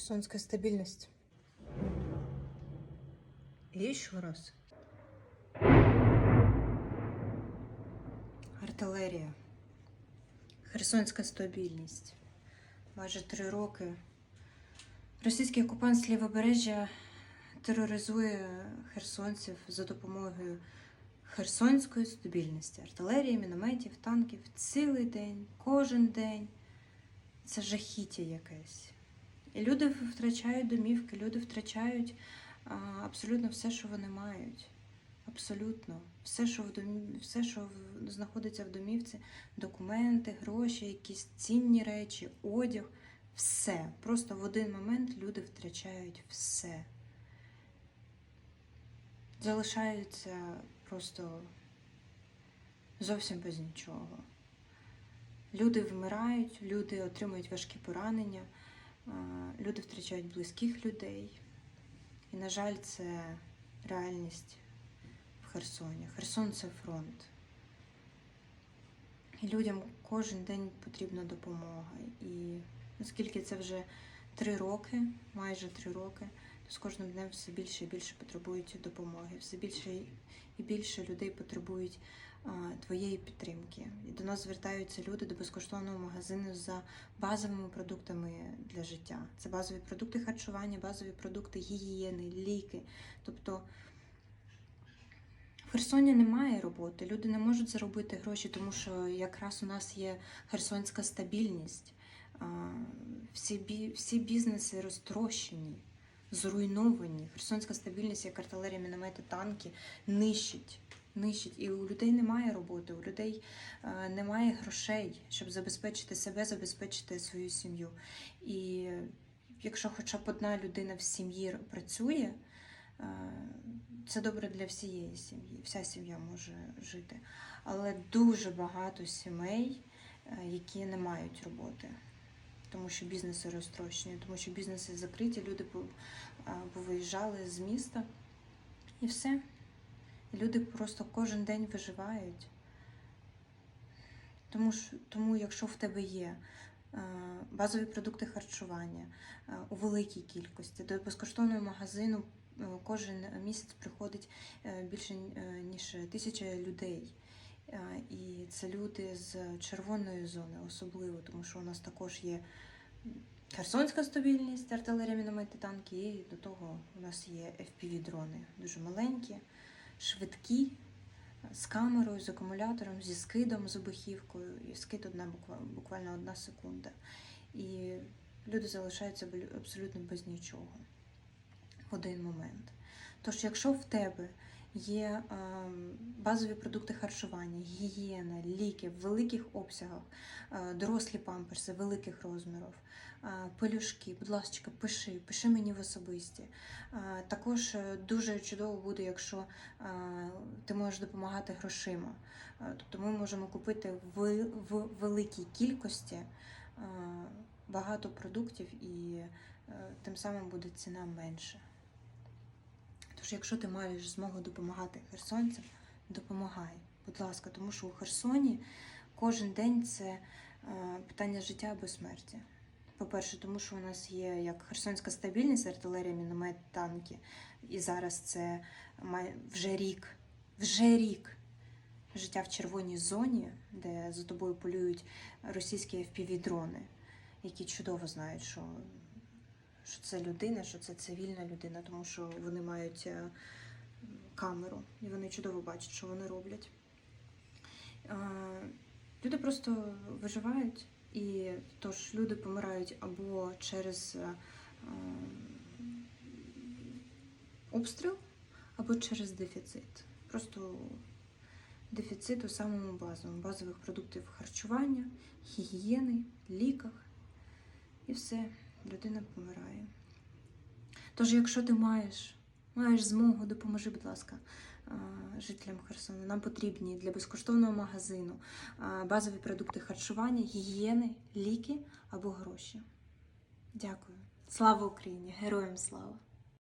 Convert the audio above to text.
Херсонская стабильность. И еще раз. Артилерія. Херсонська стабільність. Майже три роки. Російський окупант з лівобережжя тероризує херсонців за допомогою херсонської стабільності. Артилерії, мінометів, танків цілий день, кожен день. Це жахіття якесь. Люди втрачають домівки, люди втрачають абсолютно все, що вони мають. Абсолютно. Все, що в домі... все, що знаходиться в домівці, документи, гроші, якісь цінні речі, одяг, все. Просто в один момент люди втрачають все. Залишаються просто зовсім без нічого. Люди вмирають, люди отримують важкі поранення, люди втрачають близьких людей. І, на жаль, це реальність в Херсоні. Херсон це фронт. І людям кожен день потрібна допомога. І оскільки це вже три роки, майже три роки, з кожним днем все більше і більше потребують допомоги, все більше і більше людей потребують твоєї підтримки. І до нас звертаються люди до безкоштовного магазину за базовими продуктами для життя. Це базові продукти харчування, базові продукти гігієни, ліки. Тобто в Херсоні немає роботи, люди не можуть заробити гроші, тому що якраз у нас є херсонська стабільність. Всі, бі- всі бізнеси розтрощені, зруйновані. Херсонська стабільність, як артилерія, міномети, танки, нищить. Нищить. І у людей немає роботи, у людей е, немає грошей, щоб забезпечити себе, забезпечити свою сім'ю. І якщо хоча б одна людина в сім'ї працює, е, це добре для всієї сім'ї. Вся сім'я може жити. Але дуже багато сімей, е, які не мають роботи, тому що бізнеси розтрощені, тому що бізнеси закриті, люди повиїжджали з міста і все. Люди просто кожен день виживають. Тому, тому якщо в тебе є е, базові продукти харчування е, у великій кількості, до безкоштовного магазину е, кожен місяць приходить більше ніж тисяча людей. І це люди з червоної зони, особливо, тому що у нас також є Херсонська стабільність, артилерія, міномети, танки, і до того у нас є FPV-дрони, дуже маленькі, швидкі, з камерою, з акумулятором, зі скидом, з обухівкою. І скид одна буквально одна секунда. І люди залишаються абсолютно без нічого в один момент. Тож, якщо в тебе є ем, базові продукти харчування, гігієна, ліки в великих обсягах, е, дорослі памперси великих розмірів, е, пелюшки, будь ласка, пиши, пиши мені в особисті. Е, Також дуже чудово буде, якщо ти можеш допомагати грошима. Тобто ми можемо купити в, в великій кількості багато продуктів і тим самим буде ціна менша. Тож, якщо ти маєш змогу допомагати херсонцям, допомагай, будь ласка, тому що у Херсоні кожен день це е, питання життя або смерті. По-перше, тому що у нас є як херсонська стабільність, артилерія, міномет, танки. І зараз це вже рік, вже рік життя в червоній зоні, де за тобою полюють російські FPV-дрони, які чудово знають, що що це людина, що це цивільна людина, тому що вони мають е, камеру і вони чудово бачать, що вони роблять. Е, Люди просто виживають, і тож люди помирають або через е, обстріл, або через дефіцит. Просто дефіцит у самому базовому, базових продуктів харчування, гігієни, ліках і все людина помирає. Тож, якщо ти маєш, маєш змогу, допоможи, будь ласка, жителям Херсону. Нам потрібні для безкоштовного магазину базові продукти харчування, гігієни, ліки або гроші. Дякую. Слава Україні! Героям слава!